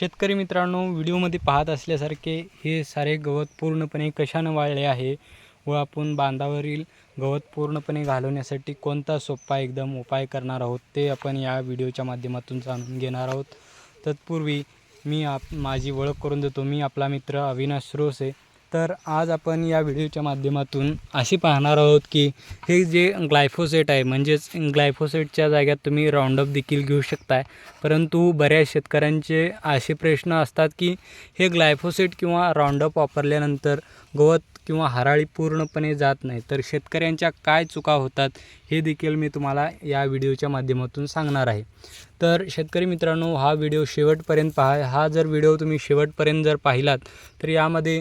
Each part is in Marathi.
शेतकरी मित्रांनो व्हिडिओमध्ये पाहत असल्यासारखे हे सारे गवत पूर्णपणे कशानं वाळले आहे व आपण बांधावरील गवत पूर्णपणे घालवण्यासाठी कोणता सोपा एकदम उपाय करणार आहोत ते आपण या व्हिडिओच्या माध्यमातून जाणून घेणार आहोत. तत्पूर्वी मी आप माझी ओळख करून देतो. मी आपला मित्र अविनाश रोसे. तर आज आपण या व्हिडिओच्या माध्यमातून अशी पाहणार आहोत की हे जे ग्लायफोसेट आहे म्हणजेच ग्लायफोसेटच्या जाग्यात तुम्ही राऊंडअप देखील घेऊ शकताय. परंतु बऱ्याच शेतकऱ्यांचे असे प्रश्न असतात की हे ग्लायफोसेट किंवा राऊंडअप वापरल्यानंतर गवत किंवा हराळी पूर्णपणे जात नाही. तर शेतकऱ्यांच्या काय चुका होतात हे देखील मी तुम्हाला या व्हिडिओच्या माध्यमातून सांगणार आहे. तर शेतकरी मित्रांनो हा व्हिडिओ शेवटपर्यंत पहा. हा जर व्हिडिओ तुम्ही शेवटपर्यंत जर पाहिलात तर यामध्ये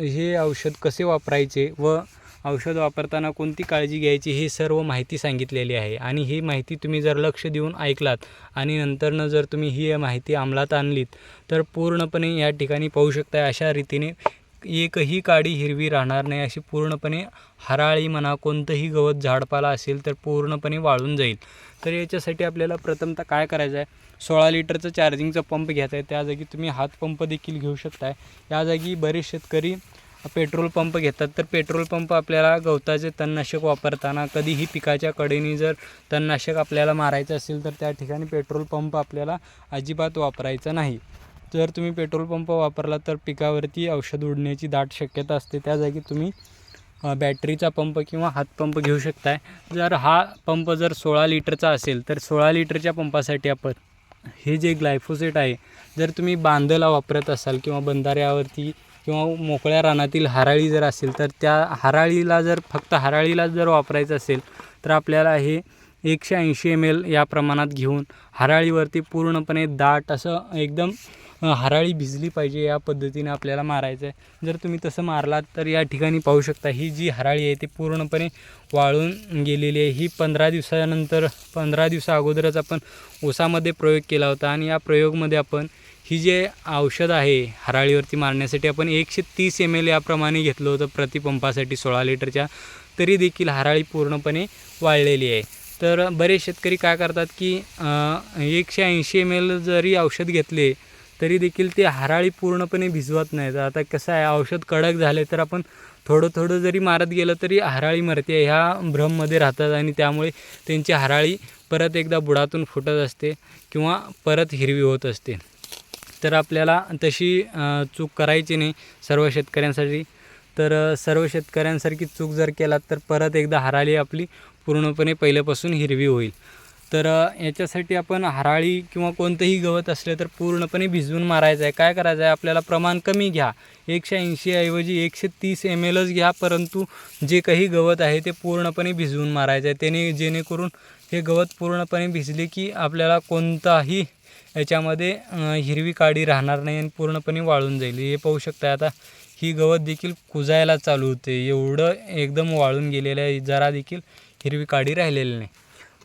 हे औषध कसे वापरायचे व औषध वापरताना कोणती काळजी घ्यायची हे सर्व माहिती सांगितलेली आहे. आणि ही माहिती तुम्ही जर लक्ष देऊन ऐकलात आणि नंतरनं जर तुम्ही ही माहिती अंमलात आणलीत तर पूर्णपणे या ठिकाणी पाहू शकता अशा रीतीने एकही काडी हिरवी राहणार नाही अशी पूर्णपणे हराळी म्हणा कोणतंही गवत झाडपाला असेल तर पूर्णपणे वाळून जाईल. तर याच्यासाठी आपल्याला प्रथमतः काय करायचं आहे? सोळा लिटरचं चार्जिंगचा पंप घ्यायचा आहे. त्या जागी तुम्ही हातपंप देखील घेऊ शकताय. या जागी बरेच शेतकरी पेट्रोल पंप घेतात. तर पेट्रोल पंप आपल्याला गवताचे तणनाशक वापरताना कधीही पिकाच्या कडेने जर तणनाशक आपल्याला मारायचं असेल तर त्या ठिकाणी पेट्रोल पंप आपल्याला अजिबात वापरायचा नाही. जर तुम्ही पेट्रोल पंप वापरला तर पिकावरती औषध उडण्याची दाट शक्यता असते. त्या जागी तुम्ही बॅटरीचा पंप किंवा हातपंप घेऊ शकताय. जर हा पंप जर सोळा लिटरचा असेल तर सोळा लिटरच्या पंपासाठी आपण हे जे ग्लायफोसेट आहे जर तुम्ही बांधला वापरत असाल किंवा बंधाऱ्यावरती किंवा मोकळ्या रानातील हराळी जर असेल तर त्या हराळीला जर फक्त हराळीला जर वापरायचं असेल तर आपल्याला हे एकशे ऐंशी एम एल या प्रमाणात घेऊन हराळीवरती पूर्णपणे दाट असं एकदम हराळी भिजली पाहिजे या पद्धतीने आपल्याला मारायचं आहे जर तुम्ही तसं मारलात तर या ठिकाणी पाहू शकता ही जी हराळी आहे ती पूर्णपणे वाळून गेलेली आहे. ही पंधरा दिवसानंतर पंधरा दिवसा अगोदरच आपण ऊसामध्ये प्रयोग केला होता आणि या प्रयोगमध्ये आपण ही जे औषध आहे हराळीवरती मारण्यासाठी आपण एकशे तीस एम एल याप्रमाणे घेतलं होतं प्रतिपंपासाठी सोळा लिटरच्या तरी देखील हराळी पूर्णपणे वाळलेली आहे. तर बरेच शेतकरी काय करतात की एकशे ऐंशी एम एल जरी औषध घेतले तरी देखील ते हराळी पूर्णपणे भिजवत नाहीत आता कसं आहे औषध कडक झाले तर आपण थोडं थोडं जरी मारत गेलं तरी हराळी मरते ह्या भ्रममध्ये राहतात आणि त्यामुळे त्यांची हराळी परत एकदा बुडातून फुटत असते किंवा परत हिरवी होत असते. तर आपल्याला तशी चूक करायची नाही सर्व शेतकऱ्यांसाठी. तर सर्व शेतकऱ्यांसारखी चूक जर केलात तर परत एकदा हराळी आपली पूर्णपणे पहिल्यापासून हिरवी होईल. तर याच्यासाठी आपण हराळी किंवा कोणतंही गवत असले तर पूर्णपणे भिजवून मारायचं आहे. काय करायचं आहे? आपल्याला प्रमाण कमी घ्या. एकशे ऐंशीऐवजी एकशे तीस एम एलच घ्या परंतु जे काही गवत आहे ते पूर्णपणे भिजवून मारायचं आहे. त्याने जेणेकरून हे गवत पूर्णपणे भिजले की आपल्याला कोणताही याच्यामध्ये हिरवी काडी राहणार नाही आणि पूर्णपणे वाळून जाईल. हे पाहू शकता आता ही गवत देखील कुजायला चालू होते. एवढं एकदम वाळून गेलेलं आहे. जरा देखील हिरवी काडी राहिलेली नाही.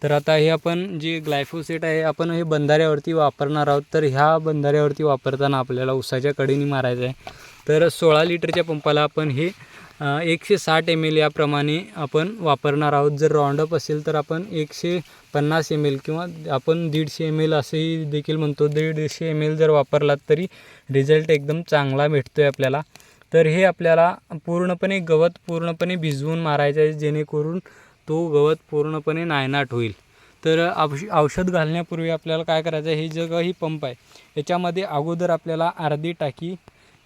तर आता हे आपण जे ग्लायफोसेट आहे आपण हे बंधाऱ्यावरती वापरणार आहोत. तर ह्या बंधाऱ्यावरती वापरताना आपल्याला उसाच्या कडेने मारायचं आहे. तर सोळा लिटरच्या पंपाला आपण हे एकशे साठ एम एल याप्रमाणे आपण वापरणार आहोत. जर राऊंडअप असेल तर आपण एकशे पन्नास एम एल किंवा आपण दीडशे एम एल असंही देखील म्हणतो. दीडशे एम एल जर वापरलात तरी रिझल्ट एकदम चांगला भेटतो आहे आपल्याला. तर हे आपल्याला पूर्णपणे गवत पूर्णपणे भिजवून मारायचं आहे जेणेकरून तो गवत पूर्णपणे नायनाट होईल. तर औष औषध घालण्यापूर्वी आपल्याला काय करायचं आहे? हे जग ही पंप आहे. याच्यामध्ये अगोदर आपल्याला अर्धी टाकी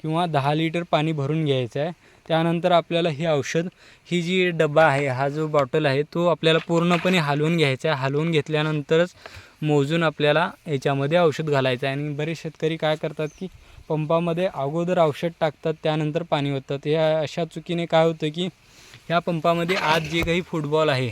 किंवा दहा लिटर पाणी भरून घ्यायचं आहे. त्यानंतर आपल्याला हे औषध ही जी डबा आहे हा जो बॉटल आहे तो आपल्याला पूर्णपणे हलवून घ्यायचा आहे. हलवून घेतल्यानंतरच मोजून आपल्याला याच्यामध्ये औषध घालायचं आहे. आणि बरेच शेतकरी काय करतात की पंपामध्ये अगोदर औषध टाकतात त्यानंतर पाणी होतात या अशा चुकीने काय होतं की ह्या पंपामध्ये आज जे काही फुटबॉल आहे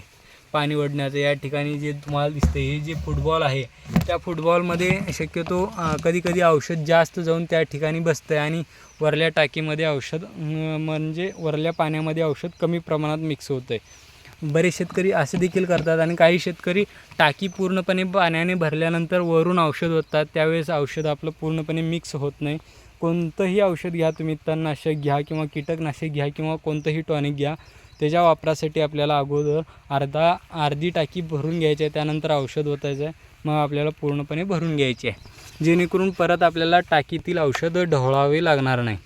पाणी ओढण्याचं या ठिकाणी जे तुम्हाला दिसतं हे जे फुटबॉल आहे त्या फुटबॉलमध्ये शक्यतो कधीकधी औषध जास्त जाऊन त्या ठिकाणी बसतं आहे आणि वरल्या टाकीमध्ये औषध म्हणजे वरल्या पाण्यामध्ये औषध कमी प्रमाणात मिक्स होतं आहे बरेच शेतकरी असे देखील करतात आणि काही शेतकरी टाकी पूर्णपणे पाण्याने भरल्यानंतर वरून औषध होतात त्यावेळेस औषध आपलं पूर्णपणे मिक्स होत नाही. कोणतंही औषध घ्या तुम्ही तणनाशक घ्या किंवा कीटकनाशक घ्या किंवा कोणतंही टॉनिक घ्या. त्याच्या वापरासाठी आपल्याला अगोदर अर्धा अर्धी टाकी भरून घ्यायची आहे त्यानंतर औषध ओतायचं आहे. मग आपल्याला पूर्णपणे भरून घ्यायची आहे. जेणेकरून परत आपल्याला टाकीतील औषधं ढवळावे लागणार नाही.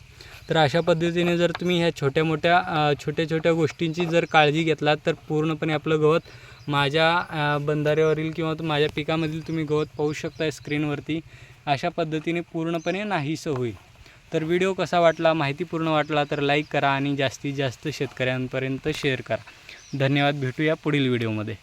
तर अशा पद्धतीने जर तुम्ही ह्या छोट्या मोठ्या छोट्या छोट्या गोष्टींची जर काळजी घेतलात तर पूर्णपणे आपलं गवत माझ्या बंधाऱ्यावरील किंवा माझ्या पिकामधील तुम्ही गवत पाहू शकताय स्क्रीनवरती अशा पद्धतीने पूर्णपणे नाहीसं होईल. तर व्हिडिओ कसा वाटला माहितीपूर्ण वाटला तर लाईक करा आणि जास्तीत जास्त शेतकऱ्यांपर्यंत शेअर करा. धन्यवाद भेटूया पुढील व्हिडिओमध्ये.